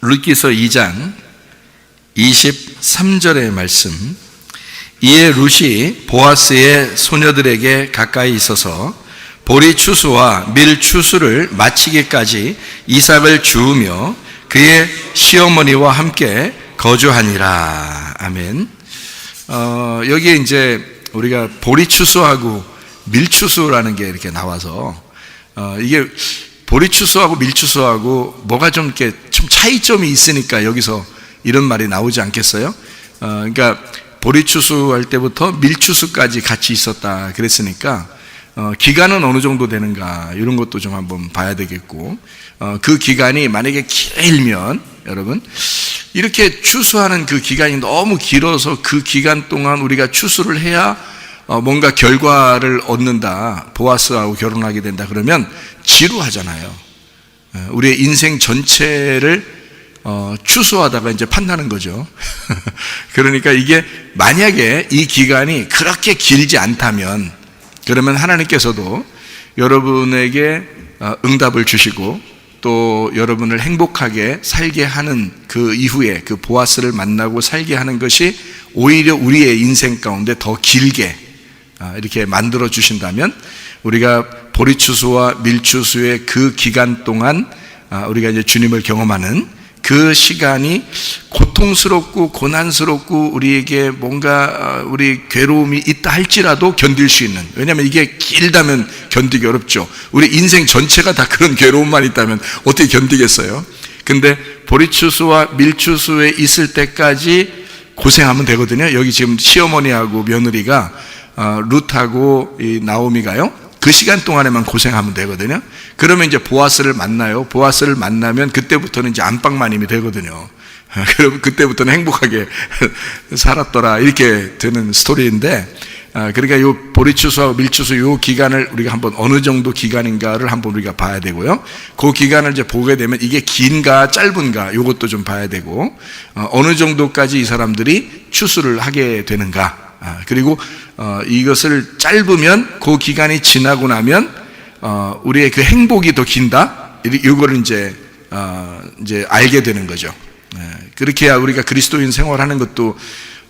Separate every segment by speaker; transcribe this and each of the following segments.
Speaker 1: 룻기서 2장 23절의 말씀. 이에 룻이 보아스의 소녀들에게 가까이 있어서 보리 추수와 밀 추수를 마치기까지 이삭을 주우며 그의 시어머니와 함께 거주하니라. 아멘. 어, 여기에 이제 우리가 보리 추수하고 밀 추수라는 게 이렇게 나와서 어, 이게 보리 추수하고 밀 추수하고 뭐가 좀 이렇게 좀 차이점이 있으니까 여기서 이런 말이 나오지 않겠어요? 어, 그러니까 보리 추수 할 때부터 밀 추수까지 같이 있었다 그랬으니까 어, 기간은 어느 정도 되는가 이런 것도 좀 한번 봐야 되겠고 어, 그 기간이 만약에 길면 여러분 이렇게 추수하는 그 기간이 너무 길어서 그 기간 동안 우리가 추수를 해야 어, 뭔가 결과를 얻는다 보아스하고 결혼하게 된다 그러면 지루하잖아요. 어, 우리의 인생 전체를 어, 추수하다가 이제 판다는 거죠. 그러니까 이게 만약에 이 기간이 그렇게 길지 않다면 그러면 하나님께서도 여러분에게 어, 응답을 주시고 또 여러분을 행복하게 살게 하는 그 이후에 그 보아스를 만나고 살게 하는 것이 오히려 우리의 인생 가운데 더 길게 아, 이렇게 만들어 주신다면 우리가 보리추수와 밀추수의 그 기간 동안 아, 우리가 이제 주님을 경험하는 그 시간이 고통스럽고 고난스럽고 우리에게 뭔가 아, 우리 괴로움이 있다 할지라도 견딜 수 있는 왜냐하면 이게 길다면 견디기 어렵죠. 우리 인생 전체가 다 그런 괴로움만 있다면 어떻게 견디겠어요? 근데 보리추수와 밀추수에 있을 때까지 고생하면 되거든요. 여기 지금 시어머니하고 며느리가 어, 룻하고 이 나오미가요. 그 시간 동안에만 고생하면 되거든요. 그러면 이제 보아스를 만나요. 보아스를 만나면 그때부터는 이제 안방마님이 되거든요. 그럼 그때부터는 행복하게 살았더라 이렇게 되는 스토리인데 아, 그러니까 요 보리추수하고 밀추수 요 기간을 우리가 한번 어느 정도 기간인가를 한번 우리가 봐야 되고요. 그 기간을 이제 보게 되면 이게 긴가 짧은가 요것도 좀 봐야 되고 어, 어느 정도까지 이 사람들이 추수를 하게 되는가 아, 그리고 어, 이것을 짧으면 그 기간이 지나고 나면 어, 우리의 그 행복이 더 긴다. 이- 이거를 이제 어, 이제 알게 되는 거죠. 예, 그렇게 해야 우리가 그리스도인 생활하는 것도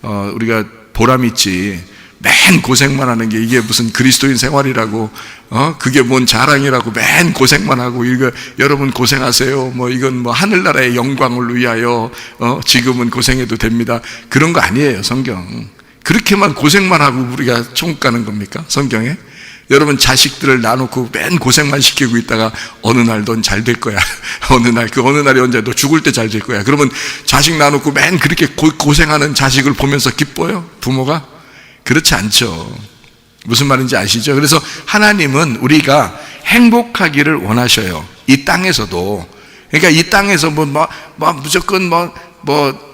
Speaker 1: 어, 우리가 보람 있지. 맨 고생만 하는 게 이게 무슨 그리스도인 생활이라고 어 그게 뭔 자랑이라고 맨 고생만 하고 이거 여러분 고생하세요 뭐 이건 뭐 하늘나라의 영광을 위하여 어 지금은 고생해도 됩니다 그런 거 아니에요 성경 그렇게만 고생만 하고 우리가 천국 가는 겁니까? 성경에? 여러분 자식들을 나놓고 맨 고생만 시키고 있다가 어느 날 넌 잘 될 거야. 어느 날 그 어느 날이 언제 너 죽을 때 잘 될 거야. 그러면 자식 나놓고 맨 그렇게 고, 고생하는 자식을 보면서 기뻐요? 부모가? 그렇지 않죠. 무슨 말인지 아시죠? 그래서 하나님은 우리가 행복하기를 원하셔요. 이 땅에서도. 그러니까 이 땅에서 뭐, 뭐, 뭐 무조건 뭐, 뭐, 막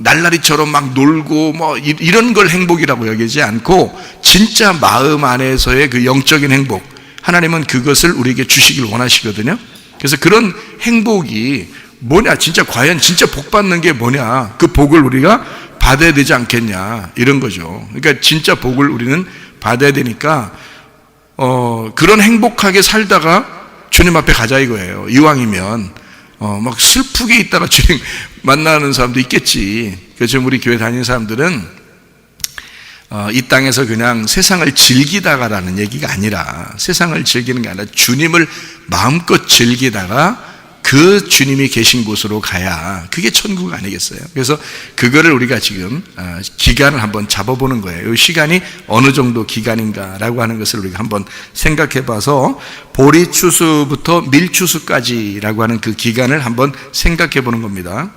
Speaker 1: 날라리처럼 막 놀고 뭐 이- 이런 걸 행복이라고 여기지 않고 진짜 마음 안에서의 그 영적인 행복. 하나님은 그것을 우리에게 주시길 원하시거든요. 그래서 그런 행복이 뭐냐, 진짜 과연 진짜 복 받는 게 뭐냐, 그 복을 우리가 받아야 되지 않겠냐, 이런 거죠. 그러니까 진짜 복을 우리는 받아야 되니까, 어, 그런 행복하게 살다가 주님 앞에 가자 이거예요. 이왕이면, 어, 막 슬프게 있다가 주님 만나는 사람도 있겠지. 그래서 우리 교회 다니는 사람들은 어, 이 땅에서 그냥 세상을 즐기다가라는 얘기가 아니라 세상을 즐기는 게 아니라 주님을 마음껏 즐기다가 그 주님이 계신 곳으로 가야 그게 천국 아니겠어요? 그래서 그거를 우리가 지금 어, 기간을 한번 잡아보는 거예요. 이 시간이 어느 정도 기간인가라고 하는 것을 우리가 한번 생각해 봐서 보리 추수부터 밀 추수까지라고 하는 그 기간을 한번 생각해 보는 겁니다.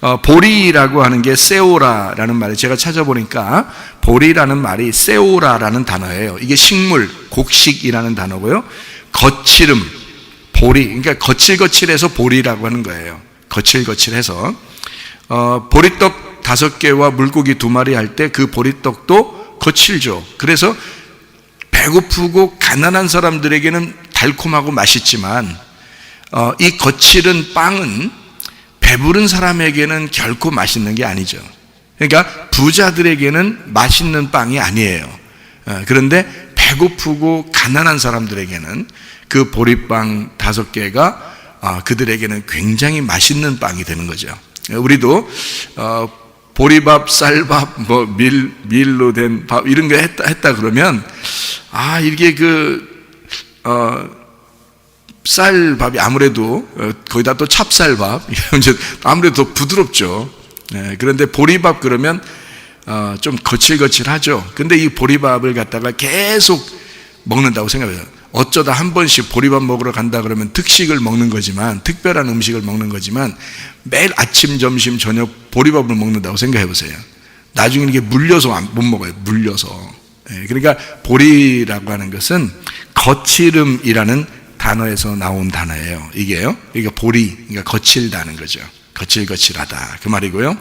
Speaker 1: 어, 보리라고 하는 게 세오라라는 말을 제가 찾아보니까 보리라는 말이 세오라라는 단어예요. 이게 식물, 곡식이라는 단어고요. 거칠음, 보리, 그러니까 거칠거칠해서 보리라고 하는 거예요. 거칠거칠해서 어, 보리떡 다섯 개와 물고기 두 마리 할 때 그 보리떡도 거칠죠. 그래서 배고프고 가난한 사람들에게는 달콤하고 맛있지만 어, 이 거칠은 빵은 배부른 사람에게는 결코 맛있는 게 아니죠. 그러니까 부자들에게는 맛있는 빵이 아니에요. 어, 그런데 배고프고 가난한 사람들에게는 그 보리빵 다섯 개가 아, 그들에게는 굉장히 맛있는 빵이 되는 거죠. 우리도 어, 보리밥, 쌀밥, 뭐 밀, 밀로 된 밥 이런 거 했다, 했다 그러면 아 이게 그 어, 쌀밥이 아무래도 어, 거기다 또 찹쌀밥 이제 아무래도 더 부드럽죠. 예, 그런데 보리밥 그러면 어, 좀 거칠거칠하죠. 근데 이 보리밥을 갖다가 계속 먹는다고 생각해요. 어쩌다 한 번씩 보리밥 먹으러 간다 그러면 특식을 먹는 거지만 특별한 음식을 먹는 거지만 매일 아침, 점심, 저녁 보리밥을 먹는다고 생각해 보세요. 나중에 이게 물려서 안- 못 먹어요. 물려서. 예, 그러니까 보리라고 하는 것은 거칠음이라는 단어에서 나온 단어예요. 이게요. 그러니까 보리, 그러니까 거칠다는 거죠. 거칠거칠하다 그 말이고요.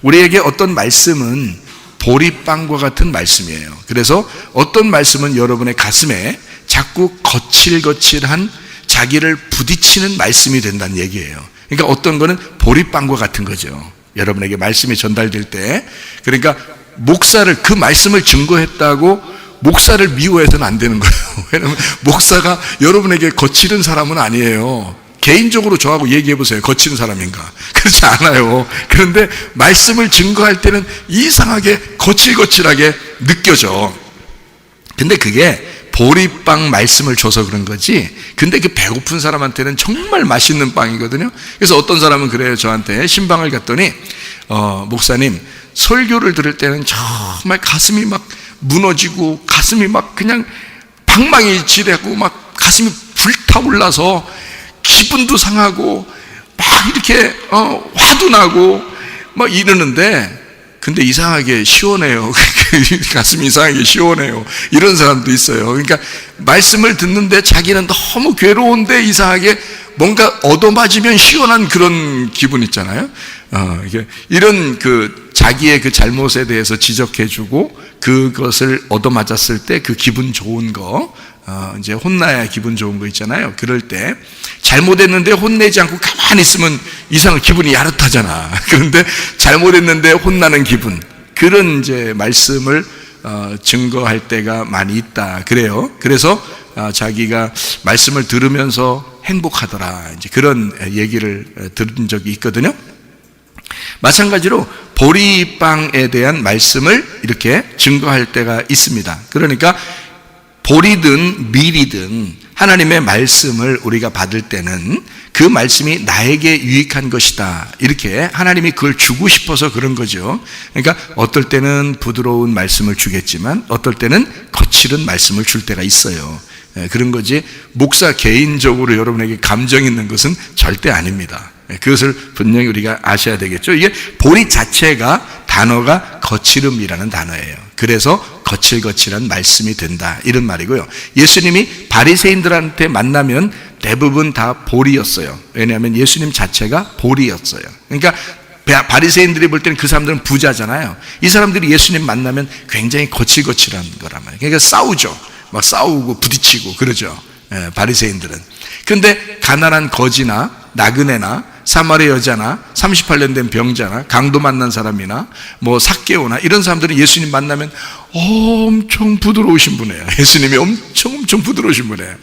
Speaker 1: 우리에게 어떤 말씀은 보리빵과 같은 말씀이에요. 그래서 어떤 말씀은 여러분의 가슴에 자꾸 거칠거칠한 자기를 부딪히는 말씀이 된다는 얘기예요. 그러니까 어떤 거는 보리빵과 같은 거죠. 여러분에게 말씀이 전달될 때. 그러니까 목사를, 그 말씀을 증거했다고 목사를 미워해서는 안 되는 거예요. 왜냐하면 목사가 여러분에게 거칠은 사람은 아니에요. 개인적으로 저하고 얘기해 보세요. 거친 사람인가? 그렇지 않아요. 그런데 말씀을 증거할 때는 이상하게 거칠거칠하게 느껴져. 근데 그게 보리빵 말씀을 줘서 그런 거지. 근데 그 배고픈 사람한테는 정말 맛있는 빵이거든요. 그래서 어떤 사람은 그래요. 저한테 신방을 갔더니, 어, 목사님, 설교를 들을 때는 정말 가슴이 막 무너지고 가슴이 막 그냥 방망이 지대고 막 가슴이 불타올라서 기분도 상하고 막 이렇게 어, 화도 나고 막 이러는데 근데 이상하게 시원해요. 가슴이 이상하게 시원해요. 이런 사람도 있어요. 그러니까 말씀을 듣는데 자기는 너무 괴로운데 이상하게 뭔가 얻어맞으면 시원한 그런 기분 있잖아요. 어, 이런 그 자기의 그 잘못에 대해서 지적해주고 그것을 얻어맞았을 때 그 기분 좋은 거, 어, 이제 혼나야 기분 좋은 거 있잖아요. 그럴 때 잘못했는데 혼내지 않고 가만히 있으면 이상한 기분이 야릇하잖아. 그런데 잘못했는데 혼나는 기분 그런 이제 말씀을 어, 증거할 때가 많이 있다. 그래요. 그래서 어, 자기가 말씀을 들으면서 행복하더라. 이제 그런 얘기를 어, 들은 적이 있거든요. 마찬가지로 보리빵에 대한 말씀을 이렇게 증거할 때가 있습니다. 그러니까 보리든 밀이든 하나님의 말씀을 우리가 받을 때는 그 말씀이 나에게 유익한 것이다. 이렇게 하나님이 그걸 주고 싶어서 그런 거죠. 그러니까 어떨 때는 부드러운 말씀을 주겠지만 어떨 때는 거칠은 말씀을 줄 때가 있어요. 예, 그런 거지 목사 개인적으로 여러분에게 감정 있는 것은 절대 아닙니다. 예, 그것을 분명히 우리가 아셔야 되겠죠. 이게 보리 자체가 단어가 거칠음이라는 단어예요. 그래서 거칠거칠한 말씀이 된다 이런 말이고요. 예수님이 바리새인들한테 만나면 대부분 다 볼이었어요. 왜냐하면 예수님 자체가 볼이었어요. 그러니까 바리새인들이 볼 때는 그 사람들은 부자잖아요. 이 사람들이 예수님 만나면 굉장히 거칠거칠한 거란 말이에요. 그러니까 싸우죠. 막 싸우고 부딪히고 그러죠. 예, 바리새인들은. 근데 가난한 거지나 나그네나 사마리 여자나 38년 된 병자나 강도 만난 사람이나 뭐 삭개오나 이런 사람들은 예수님 만나면 엄청 부드러우신 분이에요. 예수님이 엄청 엄청 부드러우신 분이에요.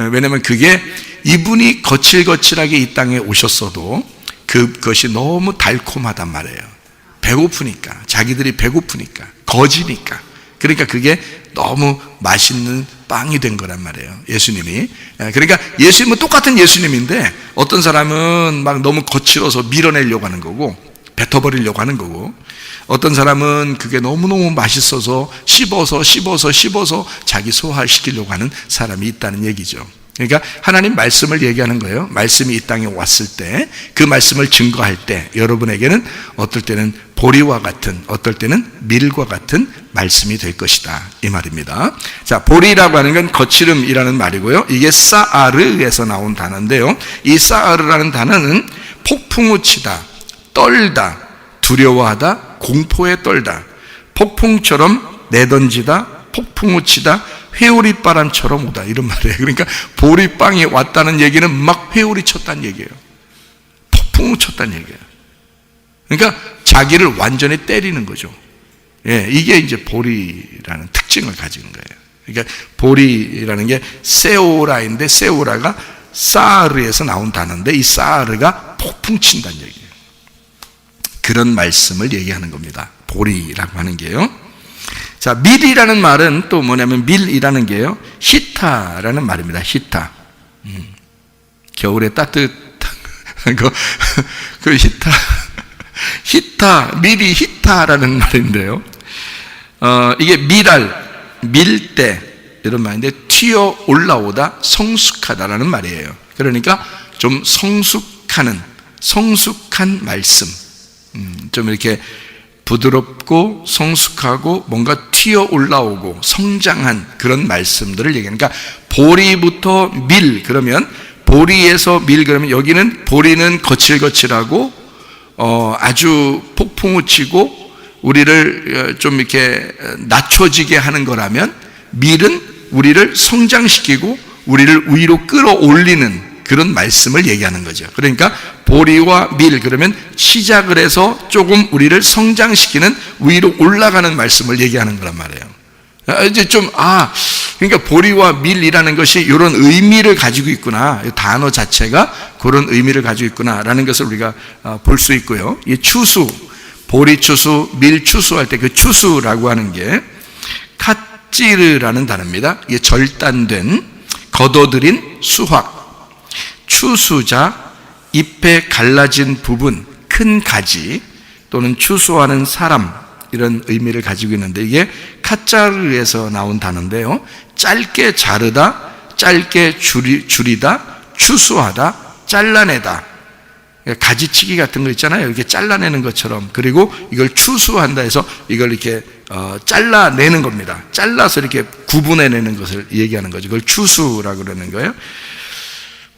Speaker 1: 예, 왜냐면 그게 이분이 거칠거칠하게 이 땅에 오셨어도 그것이 너무 달콤하단 말이에요. 배고프니까 자기들이 배고프니까 거지니까 그러니까 그게 너무 맛있는 빵이 된 거란 말이에요. 예수님이. 예, 그러니까 예수님은 똑같은 예수님인데 어떤 사람은 막 너무 거칠어서 밀어내려고 하는 거고 뱉어버리려고 하는 거고 어떤 사람은 그게 너무너무 맛있어서 씹어서 씹어서 씹어서 자기 소화시키려고 하는 사람이 있다는 얘기죠. 그러니까 하나님 말씀을 얘기하는 거예요. 말씀이 이 땅에 왔을 때 그 말씀을 증거할 때 여러분에게는 어떨 때는 보리와 같은 어떨 때는 밀과 같은 말씀이 될 것이다 이 말입니다. 자 보리라고 하는 건 거칠음이라는 말이고요. 이게 사아르에서 나온 단어인데요. 이 사아르라는 단어는 폭풍우 치다, 떨다, 두려워하다, 공포에 떨다, 폭풍처럼 내던지다, 폭풍우 치다, 회오리 바람처럼 오다 이런 말이에요. 그러니까 보리빵이 왔다는 얘기는 막 회오리 쳤다는 얘기예요. 폭풍우 쳤다는 얘기예요. 그러니까 자기를 완전히 때리는 거죠. 예, 이게 이제 보리라는 특징을 가지는 거예요. 그러니까 보리라는 게 세오라인데 세오라가 사르에서 나온 단어인데 이 사르가 폭풍 친다는 얘기예요. 그런 말씀을 얘기하는 겁니다. 보리라고 하는 게요. 자, 밀이라는 말은 또 뭐냐면 밀이라는 게요. 히타라는 말입니다. 히타. 음. 겨울에 따뜻한 거, 그 히타. 히타, 밀이 히타라는 말인데요. 어, 이게 밀알, 밀대, 이런 말인데, 튀어 올라오다 성숙하다라는 말이에요. 그러니까 좀 성숙하는, 성숙한 말씀. 음, 좀 이렇게 부드럽고 성숙하고 뭔가 튀어 올라오고 성장한 그런 말씀들을 얘기하는 그러니까 보리부터 밀 그러면 보리에서 밀 그러면 여기는 보리는 거칠거칠하고 어 아주 폭풍우 치고 우리를 어, 좀 이렇게 낮춰지게 하는 거라면 밀은 우리를 성장시키고 우리를 위로 끌어올리는 그런 말씀을 얘기하는 거죠. 그러니까 보리와 밀 그러면 시작을 해서 조금 우리를 성장시키는 위로 올라가는 말씀을 얘기하는 거란 말이에요. 아, 이제 좀, 아, 그러니까 보리와 밀이라는 것이 이런 의미를 가지고 있구나. 이 단어 자체가 그런 의미를 가지고 있구나라는 것을 우리가 어, 볼수 있고요. 이 추수, 보리 추수, 밀 추수 할 때 그 추수라고 하는 게 갓지르라는 단어입니다. 이게 절단된, 걷어들인 수확. 추수자, 잎에 갈라진 부분, 큰 가지 또는 추수하는 사람 이런 의미를 가지고 있는데 이게 카짜르에서 나온 단어인데요. 짧게 자르다, 짧게 줄이, 줄이다, 추수하다, 잘라내다. 가지치기 같은 거 있잖아요. 이렇게 잘라내는 것처럼. 그리고 이걸 추수한다 해서 이걸 이렇게 어, 잘라내는 겁니다. 잘라서 이렇게 구분해내는 것을 얘기하는 거죠. 그걸 추수라고 그러는 거예요.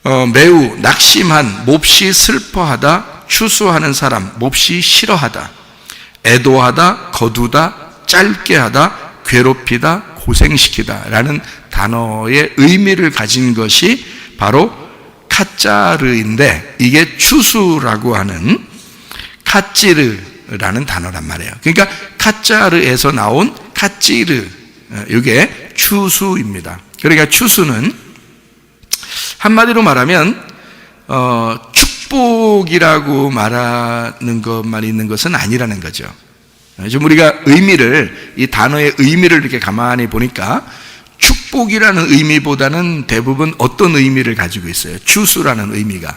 Speaker 1: 어, 매우 낙심한, 몹시 슬퍼하다, 추수하는 사람, 몹시 싫어하다, 애도하다, 거두다, 짧게 하다, 괴롭히다, 고생시키다 라는 단어의 의미를 가진 것이 바로 카짜르인데 이게 추수라고 하는 카찌르라는 단어란 말이에요. 그러니까 카짜르에서 나온 카찌르, 어, 이게 추수입니다. 그러니까 추수는 한마디로 말하면 어, 축복이라고 말하는 것만 있는 것은 아니라는 거죠. 좀 우리가 의미를 이 단어의 의미를 이렇게 가만히 보니까 축복이라는 의미보다는 대부분 어떤 의미를 가지고 있어요? 추수라는 의미가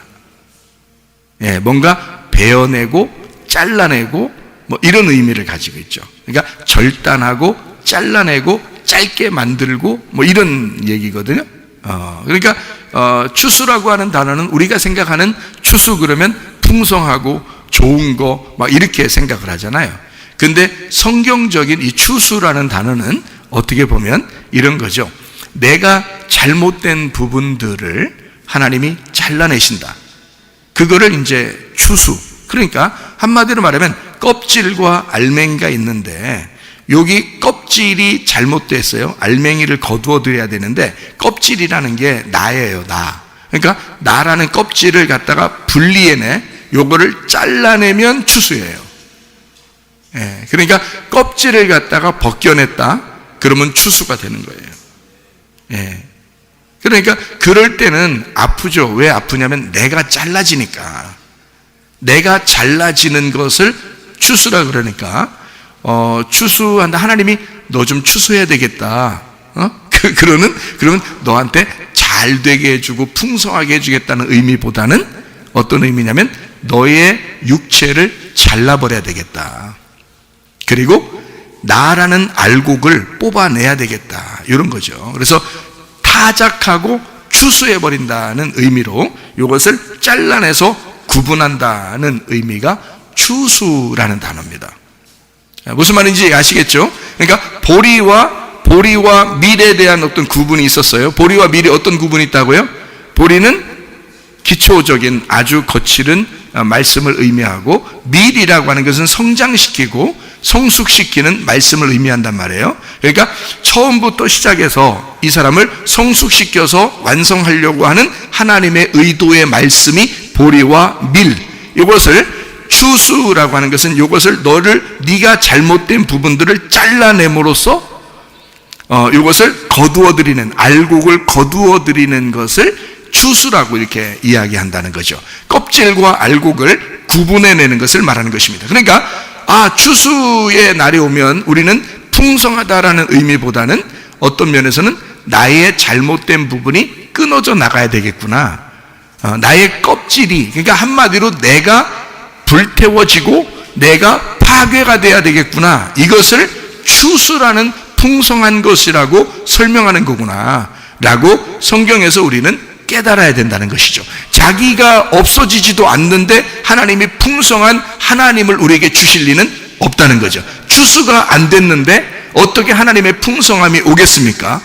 Speaker 1: 예, 뭔가 베어내고 잘라내고 뭐 이런 의미를 가지고 있죠. 그러니까 절단하고 잘라내고 짧게 만들고 뭐 이런 얘기거든요. 어, 그러니까 어, 추수라고 하는 단어는 우리가 생각하는 추수 그러면 풍성하고 좋은 거 막 이렇게 생각을 하잖아요. 근데 성경적인 이 추수라는 단어는 어떻게 보면 이런 거죠. 내가 잘못된 부분들을 하나님이 잘라내신다. 그거를 이제 추수. 그러니까 한마디로 말하면 껍질과 알맹이가 있는데 여기 껍질이 잘못됐어요. 알맹이를 거두어 드려야 되는데 껍질이라는 게 나예요, 나. 그러니까 나라는 껍질을 갖다가 분리해내 요거를 잘라내면 추수예요. 예, 그러니까 껍질을 갖다가 벗겨냈다. 그러면 추수가 되는 거예요. 예. 그러니까 그럴 때는 아프죠. 왜 아프냐면 내가 잘라지니까. 내가 잘라지는 것을 추수라 그러니까 어, 추수한다. 하나님이 너 좀 추수해야 되겠다. 어? 그, 그러는, 그러면 너한테 잘 되게 해주고 풍성하게 해주겠다는 의미보다는 어떤 의미냐면 너의 육체를 잘라버려야 되겠다. 그리고 나라는 알곡을 뽑아내야 되겠다. 이런 거죠. 그래서 타작하고 추수해버린다는 의미로 이것을 잘라내서 구분한다는 의미가 추수라는 단어입니다. 무슨 말인지 아시겠죠? 그러니까 보리와 보리와 밀에 대한 어떤 구분이 있었어요. 보리와 밀이 어떤 구분이 있다고요? 보리는 기초적인 아주 거칠은 말씀을 의미하고 밀이라고 하는 것은 성장시키고 성숙시키는 말씀을 의미한단 말이에요. 그러니까 처음부터 시작해서 이 사람을 성숙시켜서 완성하려고 하는 하나님의 의도의 말씀이 보리와 밀 이것을 추수라고 하는 것은 이것을 너를 네가 잘못된 부분들을 잘라냄으로써 어, 이것을 거두어 드리는 알곡을 거두어 드리는 것을 추수라고 이렇게 이야기한다는 거죠. 껍질과 알곡을 구분해내는 것을 말하는 것입니다. 그러니까 아 추수의 날이 오면 우리는 풍성하다라는 의미보다는 어떤 면에서는 나의 잘못된 부분이 끊어져 나가야 되겠구나. 어, 나의 껍질이 그러니까 한마디로 내가 불태워지고 내가 파괴가 돼야 되겠구나. 이것을 추수라는 풍성한 것이라고 설명하는 거구나. 라고 성경에서 우리는 깨달아야 된다는 것이죠. 자기가 없어지지도 않는데 하나님이 풍성한 하나님을 우리에게 주실 리는 없다는 거죠. 추수가 안 됐는데 어떻게 하나님의 풍성함이 오겠습니까?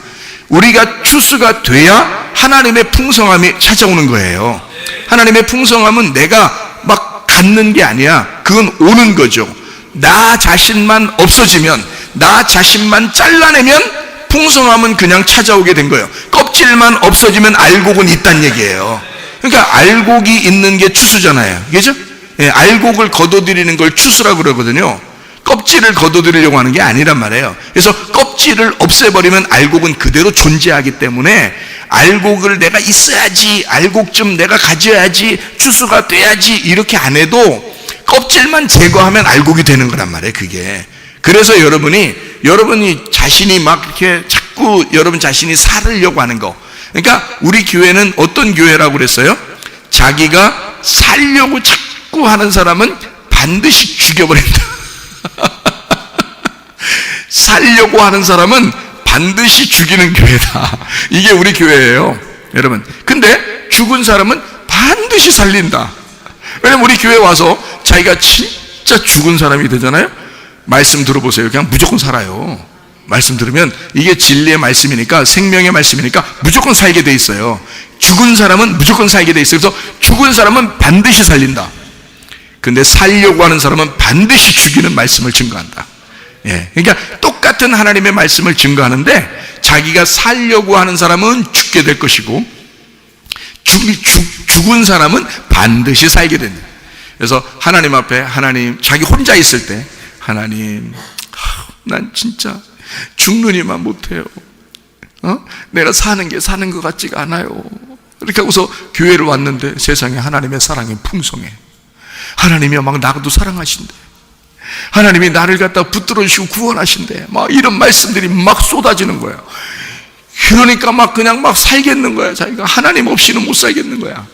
Speaker 1: 우리가 추수가 돼야 하나님의 풍성함이 찾아오는 거예요. 하나님의 풍성함은 내가 막 갖는 게 아니야. 그건 오는 거죠. 나 자신만 없어지면, 나 자신만 잘라내면 풍성함은 그냥 찾아오게 된 거예요. 껍질만 없어지면 알곡은 있단 얘기예요. 그러니까 알곡이 있는 게 추수잖아요. 그죠? 예, 알곡을 걷어들이는 걸 추수라고 그러거든요. 껍질을 걷어들이려고 하는 게 아니란 말이에요. 그래서 껍질을 없애버리면 알곡은 그대로 존재하기 때문에 알곡을 내가 있어야지, 알곡 좀 내가 가져야지, 추수가 돼야지, 이렇게 안 해도 껍질만 제거하면 알곡이 되는 거란 말이에요, 그게. 그래서 여러분이, 여러분이 자신이 막 이렇게 자꾸 여러분 자신이 살으려고 하는 거. 그러니까 우리 교회는 어떤 교회라고 그랬어요? 자기가 살려고 자꾸 하는 사람은 반드시 죽여버린다. 살려고 하는 사람은 반드시 죽이는 교회다. 이게 우리 교회예요. 여러분. 근데 죽은 사람은 반드시 살린다. 왜냐면 우리 교회 와서 자기가 진짜 죽은 사람이 되잖아요. 말씀 들어보세요. 그냥 무조건 살아요. 말씀 들으면 이게 진리의 말씀이니까 생명의 말씀이니까 무조건 살게 돼 있어요. 죽은 사람은 무조건 살게 돼 있어요. 그래서 죽은 사람은 반드시 살린다. 근데 살려고 하는 사람은 반드시 죽이는 말씀을 증거한다. 예. 그러니까 똑같은 하나님의 말씀을 증거하는데 자기가 살려고 하는 사람은 죽게 될 것이고 죽, 죽, 죽은 사람은 반드시 살게 된다. 그래서 하나님 앞에 하나님 자기 혼자 있을 때 하나님 하, 난 진짜 죽느니만 못해요. 어? 내가 사는 게 사는 것 같지가 않아요. 이렇게 하고서 교회를 왔는데 세상에 하나님의 사랑이 풍성해. 하나님이 막 나도 사랑하신대. 하나님이 나를 갖다 붙들어 주시고 구원하신대. 막 이런 말씀들이 막 쏟아지는 거예요. 그러니까 막 그냥 막 살겠는 거야. 자기가 하나님 없이는 못 살겠는 거야.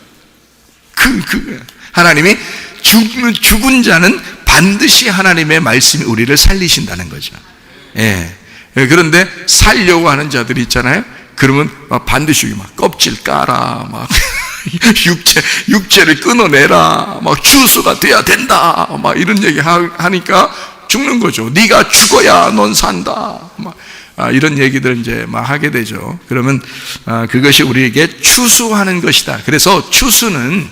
Speaker 1: 그, 그, 하나님이 죽은, 죽은 자는 반드시 하나님의 말씀이 우리를 살리신다는 거죠. 예. 그런데 살려고 하는 자들이 있잖아요. 그러면 막 반드시 막 껍질 깔아, 막 육체, 육체를 끊어내라, 막 추수가 돼야 된다, 막 이런 얘기 하니까 죽는 거죠. 네가 죽어야 넌 산다. 막 아, 이런 얘기들 이제 막 하게 되죠. 그러면 아, 그것이 우리에게 추수하는 것이다. 그래서 추수는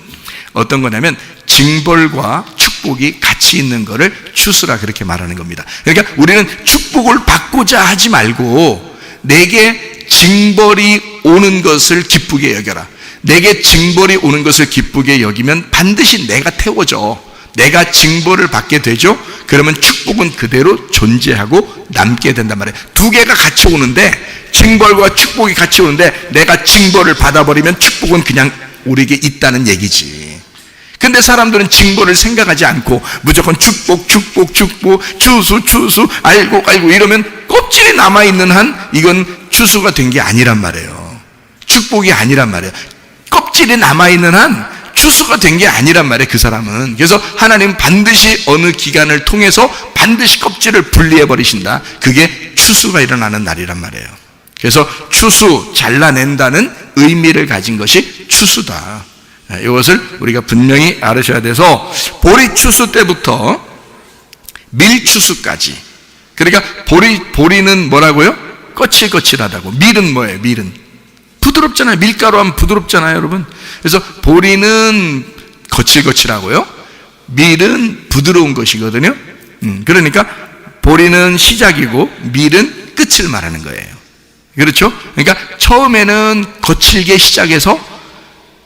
Speaker 1: 어떤 거냐면 징벌과 축복이 같이 있는 것을 추수라 그렇게 말하는 겁니다. 그러니까 우리는 축복을 받고자 하지 말고 내게 징벌이 오는 것을 기쁘게 여겨라. 내게 징벌이 오는 것을 기쁘게 여기면 반드시 내가 태워져. 내가 징벌을 받게 되죠. 그러면 축복은 그대로 존재하고 남게 된단 말이에요. 두 개가 같이 오는데 징벌과 축복이 같이 오는데 내가 징벌을 받아버리면 축복은 그냥 우리에게 있다는 얘기지. 근데 사람들은 징벌을 생각하지 않고 무조건 축복, 축복, 축복, 추수, 추수, 알고, 알고 이러면 껍질이 남아있는 한 이건 추수가 된 게 아니란 말이에요. 축복이 아니란 말이에요. 껍질이 남아있는 한 추수가 된 게 아니란 말이에요, 그 사람은. 그래서 하나님 반드시 어느 기간을 통해서 반드시 껍질을 분리해 버리신다. 그게 추수가 일어나는 날이란 말이에요. 그래서 추수, 잘라낸다는 의미를 가진 것이 추수다. 네, 이것을 우리가 분명히 알으셔야 돼서 보리 추수 때부터 밀 추수까지. 그러니까 보리, 보리는 뭐라고요? 거칠거칠하다고. 밀은 뭐예요, 밀은? 부드럽잖아요. 밀가루 하면 부드럽잖아요, 여러분. 그래서 보리는 거칠거칠하고요. 밀은 부드러운 것이거든요. 음, 그러니까 보리는 시작이고 밀은 끝을 말하는 거예요. 그렇죠? 그러니까 처음에는 거칠게 시작해서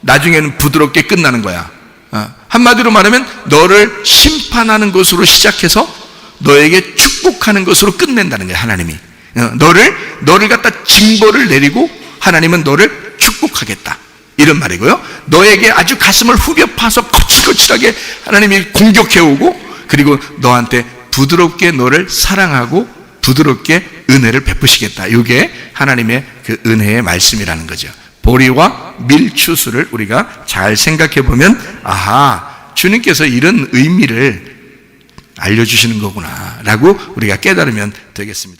Speaker 1: 나중에는 부드럽게 끝나는 거야. 어, 한마디로 말하면 너를 심판하는 것으로 시작해서 너에게 축복하는 것으로 끝낸다는 거야, 하나님이. 어, 너를, 너를 갖다 징벌을 내리고 하나님은 너를 축복하겠다. 이런 말이고요. 너에게 아주 가슴을 후벼 파서 거칠거칠하게 하나님이 공격해 오고 그리고 너한테 부드럽게 너를 사랑하고 부드럽게 은혜를 베푸시겠다. 이게 하나님의 그 은혜의 말씀이라는 거죠. 보리와 밀추수를 우리가 잘 생각해 보면 아하 주님께서 이런 의미를 알려주시는 거구나라고 우리가 깨달으면 되겠습니다.